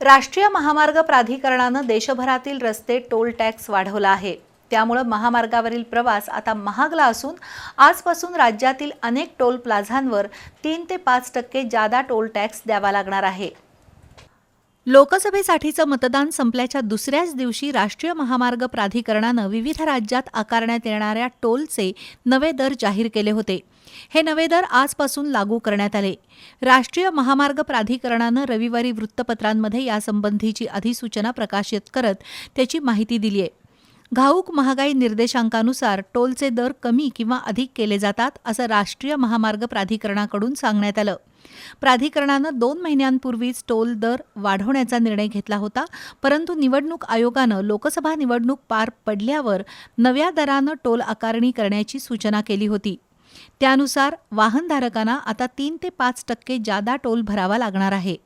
राष्ट्रीय महामार्ग प्राधिकरणानं देशभरातील रस्ते टोल टॅक्स वाढवला आहे. त्यामुळं महामार्गावरील प्रवास आता महागला असून आजपासून राज्यातील अनेक टोल प्लाझांवर तीन ते पाच टक्के जादा टोल टॅक्स द्यावा लागणार आहे. लोकसभेसाठीचं मतदान संपल्याच्या दुसऱ्याच दिवशी राष्ट्रीय महामार्ग प्राधिकरणानं विविध राज्यात आकारण्यात येणाऱ्या टोलचे नवे दर जाहीर केले होते. हे नवे दर आजपासून लागू करण्यात आले. राष्ट्रीय महामार्ग प्राधिकरणानं रविवारी वृत्तपत्रांमध्ये यासंबंधीची अधिसूचना प्रकाशित करत त्याची माहिती दिली आहे घाऊक महागाई निर्देशांकानुसार टोलचे दर कमी किंवा अधिक केले जातात असं राष्ट्रीय महामार्ग प्राधिकरणाकडून सांगण्यात आलं. प्राधिकरणानं दोन महिन्यांपूर्वीच टोल दर वाढवण्याचा निर्णय घेतला होता परंतु निवडणूक आयोगानं लोकसभा निवडणूक पार पडल्यावर नव्या दरानं टोल आकारणी करण्याची सूचना केली होती. त्यानुसार वाहनधारकांना आता तीन ते पाच टक्के जादा टोल भरावा लागणार आहे.